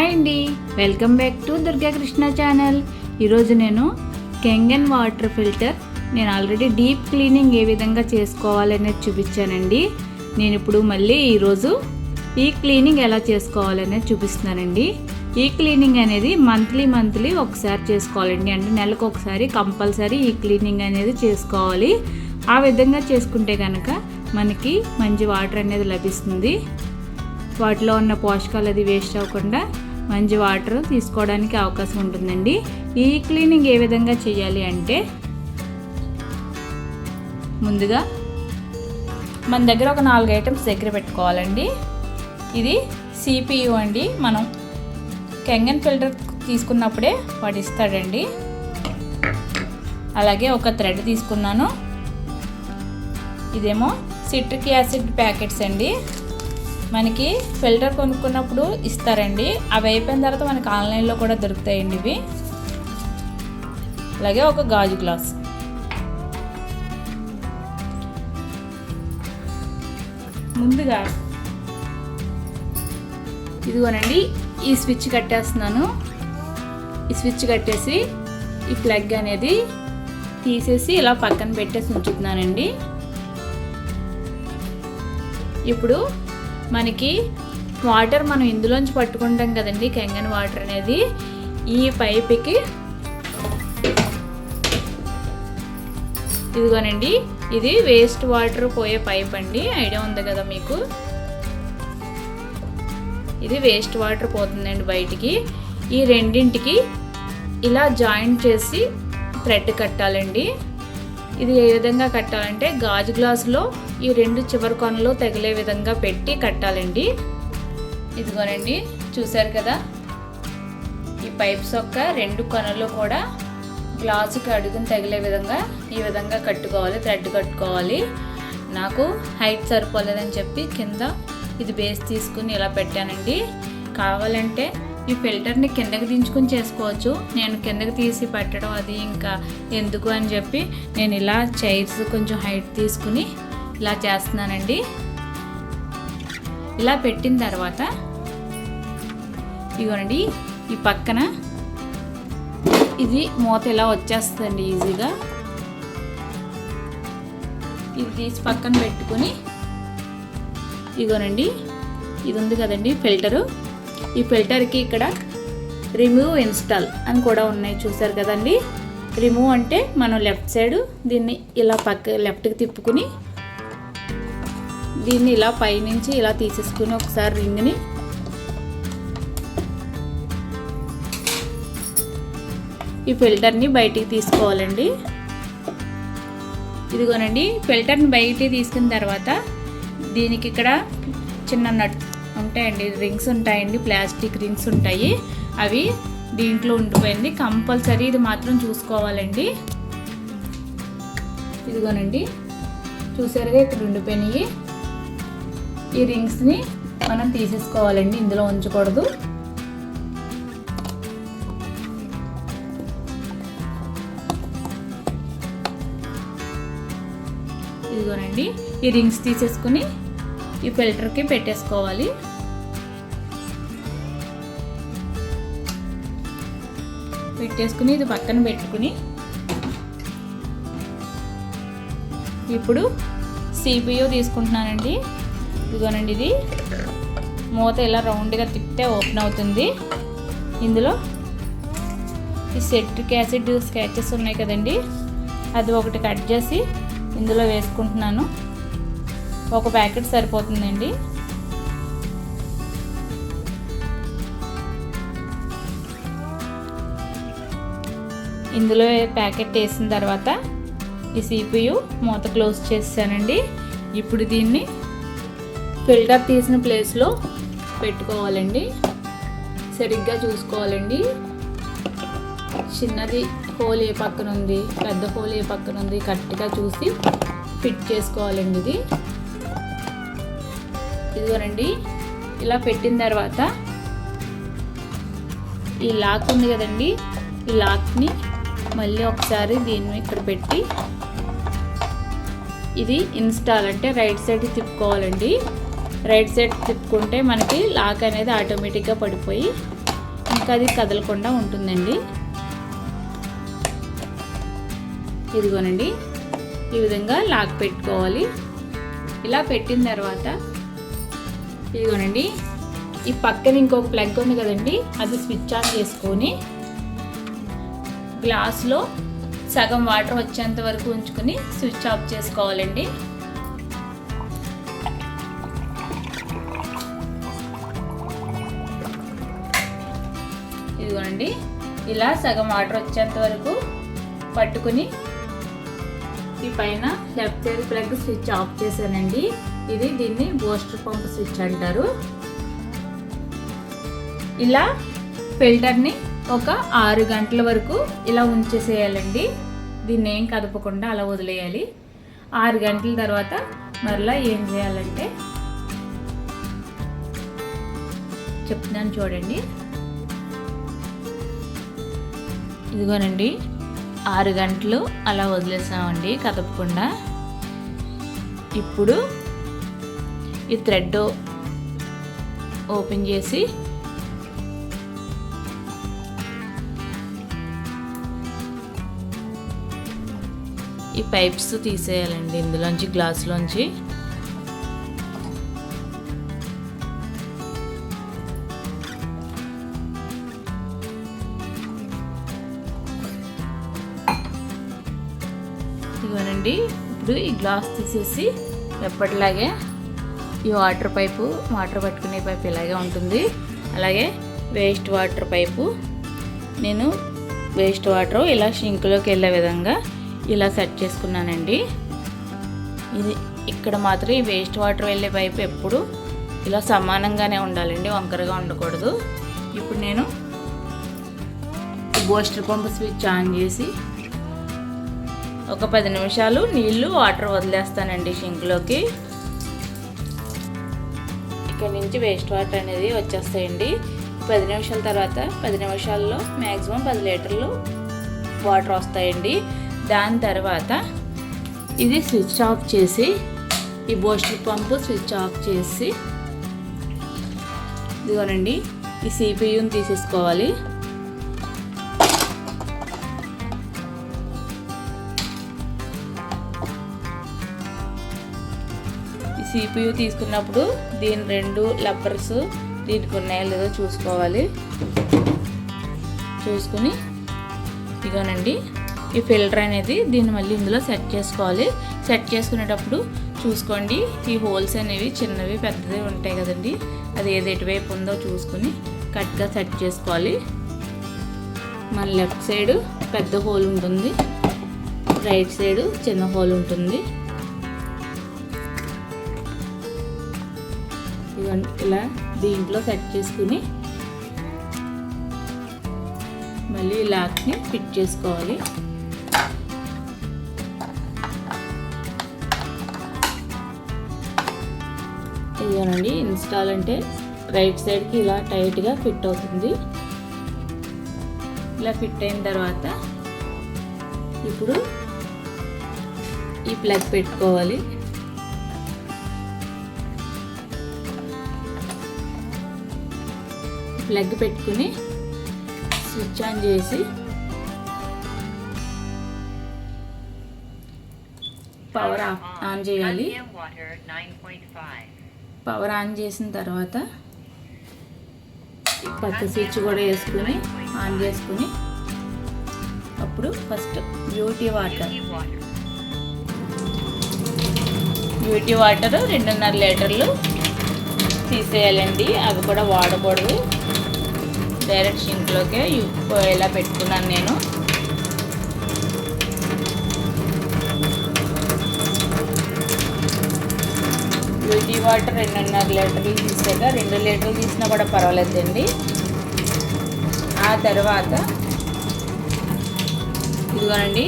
Hi అండి. Welcome back to Durga Krishna channel. ఈరోజు నేను కెంగన్ వాటర్ ఫిల్టర్ నేను ఆల్రెడీ డీప్ క్లీనింగ్ ఏ విధంగా చేసుకోవాలనేది చూపించానండి. నేను ఇప్పుడు మళ్ళీ ఈరోజు ఈ క్లీనింగ్ ఎలా చేసుకోవాలనేది చూపిస్తున్నానండి. ఈ క్లీనింగ్ అనేది మంత్లీ మంత్లీ ఒకసారి చేసుకోవాలండి. అంటే నెలకు ఒకసారి కంపల్సరీ ఈ క్లీనింగ్ అనేది చేసుకోవాలి. ఆ విధంగా చేసుకుంటే కనుక మనకి మంచి వాటర్ అనేది లభిస్తుంది. వాటిలో ఉన్న పోషకాలు అది వేస్ట్ అవ్వకుండా మంచి వాటర్ తీసుకోవడానికి అవకాశం ఉంటుందండి. ఈ క్లీనింగ్ ఏ విధంగా చేయాలి అంటే ముందుగా మన దగ్గర ఒక నాలుగు ఐటమ్స్ దగ్గర పెట్టుకోవాలండి. ఇది సిపియు అండి. మనం కెంగన్ ఫిల్టర్ తీసుకున్నప్పుడే వాడు ఇస్తాడండి అలాగే ఒక థ్రెడ్ తీసుకున్నాను. ఇదేమో సిట్రిక్ యాసిడ్ ప్యాకెట్స్ అండి. మనకి ఫిల్టర్ కొనుక్కున్నప్పుడు ఇస్తారండి. అవి అయిపోయిన తర్వాత మనకి ఆన్లైన్లో కూడా దొరుకుతాయండి ఇవి. అలాగే ఒక గాజు గ్లాస్. ముందుగా ఇదిగోనండి ఈ స్విచ్ కట్టేస్తున్నాను. ఈ స్విచ్ కట్టేసి ఈ ప్లగ్ అనేది తీసేసి ఇలా పక్కన పెట్టేసి ఉంచుతున్నానండి. ఇప్పుడు మనకి వాటర్ మనం ఇందులోంచి పట్టుకుంటాం కదండి కెంగన్ వాటర్ అనేది. ఈ పైప్కి ఇదిగోనండి ఇది వేస్ట్ వాటర్ పోయే పైప్ అండి ఐడియా ఉంది కదా మీకు? ఇది వేస్ట్ వాటర్ పోతుందండి బయటికి. ఈ రెండింటికి ఇలా జాయింట్ చేసి థ్రెడ్ కట్టాలండి. ఇది ఏ విధంగా కట్టాలంటే గాజు గ్లాసులో ఈ రెండు చివరి కొనలు తగిలే విధంగా పెట్టి కట్టాలండి. ఇదిగోనండి చూసారు కదా? ఈ పైప్స్ యొక్క రెండు కొనలు కూడా గ్లాసుకి అడుగుని తగిలే విధంగా ఈ విధంగా కట్టుకోవాలి థ్రెడ్ కట్టుకోవాలి. నాకు హైట్ సరిపోలేదని చెప్పి కింద ఇది బేస్ తీసుకుని ఇలా పెట్టానండి. కావాలంటే ఈ ఫిల్టర్ని కిందకి దించుకుని చేసుకోవచ్చు. నేను కిందకి తీసి పెట్టడం అది ఇంకా ఎందుకు అని చెప్పి నేను ఇలా చైర్స్ కొంచెం హైట్ తీసుకుని ఇలా చేస్తున్నానండి. ఇలా పెట్టిన తర్వాత ఇదిగోనండి ఈ పక్కన ఇది మూత ఇలా వచ్చేస్తుందండి ఈజీగా. ఇది తీసి పక్కన పెట్టుకొని ఇగోనండి ఇది ఉంది కదండి ఫిల్టరు. ఈ ఫిల్టర్కి ఇక్కడ రిమూవ్ ఇన్స్టాల్ అని కూడా ఉన్నాయి చూసారు కదండి. రిమూవ్ అంటే మనం లెఫ్ట్ సైడ్ దీన్ని ఇలా పక్క లెఫ్ట్కి తిప్పుకుని దీన్ని ఇలా పైనుంచి ఇలా తీసేసుకుని ఒకసారి రింగ్ని ఈ ఫిల్టర్ని బయటికి తీసుకోవాలండి. ఇదిగోనండి ఫిల్టర్ని బయటికి తీసుకున్న తర్వాత దీనికి ఇక్కడ చిన్న నట్ ఉంటాయండి రింగ్స్ ఉంటాయండి ప్లాస్టిక్ రింగ్స్ ఉంటాయి. అవి దీంట్లో ఉండిపోయింది. కంపల్సరీ ఇది మాత్రం చూసుకోవాలండి. ఇదిగోనండి చూసారుగా ఇక్కడ ఉండిపోయినాయి. ఈ రింగ్స్ని మనం తీసేసుకోవాలండి ఇందులో ఉంచకూడదు. ఇదిగోనండి ఈ రింగ్స్ తీసేసుకుని ఈ ఫిల్టర్కి పెట్టేసుకోవాలి. పెట్టేసుకుని ఇది పక్కన పెట్టుకుని ఇప్పుడు సిపియు తీసుకుంటున్నానండి. ఇదిగోనండి ఇది. మూత ఇలా రౌండ్గా తిప్పితే ఓపెన్ అవుతుంది. ఇందులో ఈ సెట్రిక్ యాసిడ్ స్కెచెస్ ఉన్నాయి కదండి. అది ఒకటి కట్ చేసి ఇందులో వేసుకుంటున్నాను. ఒక ప్యాకెట్ సరిపోతుందండి. ఇందులో ప్యాకెట్ వేసిన తర్వాత ఈ సిపియు మూత క్లోజ్ చేసానండి ఇప్పుడు దీన్ని ఫిల్టర్ తీసిన ప్లేస్లో పెట్టుకోవాలండి. సరిగ్గా చూసుకోవాలండి. చిన్నది హోల్ ఏ పక్కన ఉంది పెద్ద హోల్ ఏ పక్కన ఉంది కరెక్ట్గా చూసి ఫిట్ చేసుకోవాలండి ఇది. ఇదిగోనండి ఇలా పెట్టిన తర్వాత ఈ లాక్ ఉంది కదండి ఈ లాక్ని మళ్ళీ ఒకసారి దీన్ని ఇక్కడ పెట్టి ఇది ఇన్స్టాల్ అంటే రైట్ సైడ్ తిప్పుకోవాలండి. రైట్ సైడ్ తిప్పుకుంటే మనకి లాక్ అనేది ఆటోమేటిక్గా పడిపోయి ఇంకా అది కదలకుండా ఉంటుందండి. ఇదిగోనండి ఈ విధంగా లాక్ పెట్టుకోవాలి. ఇలా పెట్టిన తర్వాత ఇదిగోనండి ఈ పక్కన ఇంకొక ప్లగ్ ఉంది కదండి అది స్విచ్ ఆన్ చేసుకొని గ్లాస్లో సగం వాటర్ వచ్చేంత వరకు ఉంచుకొని స్విచ్ ఆఫ్ చేసుకోవాలండి. ఇదిగోనండి ఇలా సగం వాటర్ వచ్చేంత వరకు పట్టుకుని ఈ పైన left side plug switch off చేశానండి. ఇది దీన్ని బూస్టర్ పంప్ స్విచ్ అంటారు. ఇలా ఫిల్టర్ని ఒక ఆరు గంటల వరకు ఇలా ఉంచేసేయాలండి. దీన్ని ఏం కదపకుండా అలా వదిలేయాలి. ఆరు గంటల తర్వాత మరలా ఏం చేయాలంటే చెప్తున్నాను చూడండి. ఇదిగోనండి ఆరు గంటలు అలా వదిలేసామండి కదపకుండా. ఇప్పుడు ఈ థ్రెడ్ ఓపెన్ చేసి ఈ పైప్స్ తీసేయాలండి ఇందులోంచి గ్లాసులోంచి. ఇవ్వనండి ఇప్పుడు ఈ గ్లాస్ తీసేసి ఎప్పటిలాగే ఈ వాటర్ పైపు వాటర్ పట్టుకునే పైపు ఇలాగే ఉంటుంది. అలాగే వేస్ట్ వాటర్ పైపు. నేను వేస్ట్ వాటర్ ఇలా షింక్లోకి వెళ్ళే విధంగా ఇలా సెట్ చేసుకున్నానండి. ఇది ఇక్కడ మాత్రం ఈ వేస్ట్ వాటర్ వెళ్ళే పైపు ఎప్పుడు ఇలా సమానంగానే ఉండాలండి వంకరగా ఉండకూడదు. ఇప్పుడు నేను బూస్టర్ పంప్ స్విచ్ ఆన్ చేసి ఒక పది నిమిషాలు నీళ్ళు వాటర్ వదిలేస్తానండి షింక్లోకి. ఇక్కడ నుంచి వేస్ట్ వాటర్ అనేది వచ్చేస్తాయండి. పది నిమిషాల తర్వాత పది నిమిషాల్లో మ్యాక్సిమం పది లీటర్లు వాటర్ వస్తాయండి. దాని తర్వాత ఇది స్విచ్ ఆఫ్ చేసి ఈ బోస్టర్ పంపు స్విచ్ ఆఫ్ చేసి ఇదిగోనండి ఈ సిపియుని తీసేసుకోవాలి. సిపియు తీసుకున్నప్పుడు దీని రెండు లబ్బర్స్ దీనికి ఉన్నాయో లేదో చూసుకోవాలి. చూసుకుని ఇదిగోనండి ఈ ఫిల్టర్ అనేది దీన్ని మళ్ళీ ఇందులో సెట్ చేసుకోవాలి. సెట్ చేసుకునేటప్పుడు చూసుకోండి ఈ హోల్స్ అనేవి చిన్నవి పెద్దవి ఉంటాయి కదండి. అది ఏది ఎటువైపు ఉందో చూసుకుని కరెక్ట్గా సెట్ చేసుకోవాలి. మన లెఫ్ట్ సైడ్ పెద్ద హోల్ ఉంటుంది రైట్ సైడ్ చిన్న హోల్ ఉంటుంది. ఇలా దీంట్లో సెట్ చేసుకుని మళ్ళీ లాక్ని ఫిట్ చేసుకోవాలి. ఇదేనండి ఇన్స్టాల్ అంటే రైట్ సైడ్కి ఇలా టైట్గా ఫిట్ అవుతుంది. ఇలా ఫిట్ అయిన తర్వాత ఇప్పుడు ఈ ప్లగ్ పెట్టుకోవాలి. ప్లగ్ పెట్టుకుని స్విచ్ ఆన్ చేసి పవర్ ఆన్ చేయాలి. పవర్ ఆన్ చేసిన తర్వాత పక్క స్విచ్ కూడా వేసుకుని ఆన్ చేసుకుని అప్పుడు first beauty water. Beauty water రెండున్నర లీటర్లు తీసేయాలండి. అవి కూడా వాడకూడదు. డైరెక్ట్ షింక్లోకే ఇలా పెట్టుకున్నాను నేను. బ్యూటీ వాటర్ రెండున్నర లీటర్లు తీసాక రెండు లీటర్లు తీసినా కూడా పర్వాలేదండి. ఆ తర్వాత ఇదిగోనండి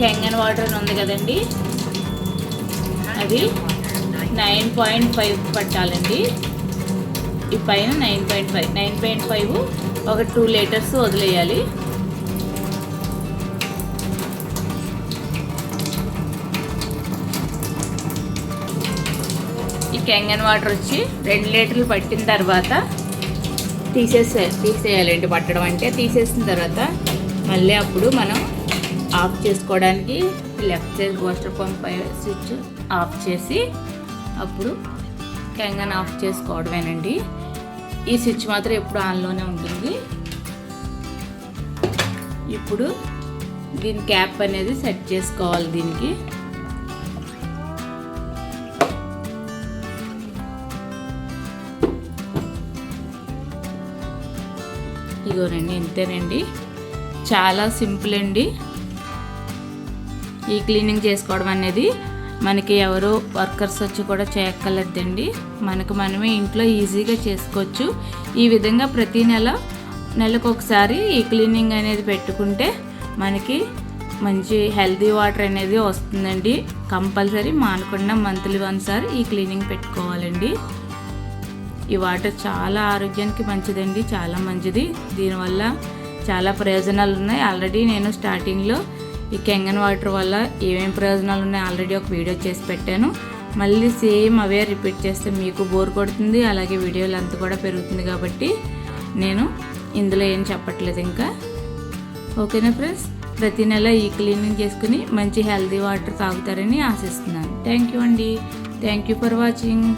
కెంగన్ వాటర్ అని ఉంది కదండి. అది నైన్ పాయింట్ ఫైవ్ పట్టాలండి. ఈ పైన nine point five nine point five ఒక టూ లీటర్స్ వదిలేయాలి. ఈ కెంగన్ వాటర్ వచ్చి రెండు లీటర్లు పట్టిన తర్వాత తీసేసే తీసేయాలండి పట్టడం అంటే. తీసేసిన తర్వాత మళ్ళీ అప్పుడు మనం ఆఫ్ చేసుకోవడానికి left side water pump switch off చేసి అప్పుడు కెంగన్ ఆఫ్ చేసుకోవడమేనండి. ఈ స్విచ్ మాత్రం ఎప్పుడు ఆన్లోనే ఉంటుంది. ఇప్పుడు దీని క్యాప్ అనేది సెట్ చేసుకోవాలి దీనికి. ఇదిగోనండి ఇంతేనండి. చాలా సింపుల్ అండి. ఈ క్లీనింగ్ చేసుకోవడం అనేది మనకి ఎవరు వర్కర్స్ వచ్చి కూడా చేయక్కర్లేదండి. మనకు మనమే ఇంట్లో ఈజీగా చేసుకోవచ్చు. ఈ విధంగా ప్రతి నెల నెలకు ఒకసారి ఈ క్లీనింగ్ అనేది పెట్టుకుంటే మనకి మంచి హెల్తీ వాటర్ అనేది వస్తుందండి. కంపల్సరీ మానకుండా మంత్లీ వన్సారి ఈ క్లీనింగ్ పెట్టుకోవాలండి. ఈ వాటర్ చాలా ఆరోగ్యానికి మంచిదండి చాలా మంచిది. దీనివల్ల చాలా ప్రయోజనాలు ఉన్నాయి ఆల్రెడీ నేను స్టార్టింగ్లో ఈ కెంగన్ వాటర్ వల్ల ఏమేమి ప్రయోజనాలు ఉన్నాయి ఆల్రెడీ ఒక వీడియో చేసి పెట్టాను. మళ్ళీ సేమ్ అవే రిపీట్ చేస్తే మీకు బోర్ కొడుతుంది అలాగే వీడియోలు అంతా కూడా పెరుగుతుంది కాబట్టి నేను ఇందులో ఏం చెప్పట్లేదు ఇంకా. ఓకేనా ఫ్రెండ్స్? ప్రతి నెల ఈ క్లీనింగ్ చేసుకుని మంచి హెల్తీ వాటర్ తాగుతారని ఆశిస్తున్నాను. థ్యాంక్ యూ అండి. Thank you for watching.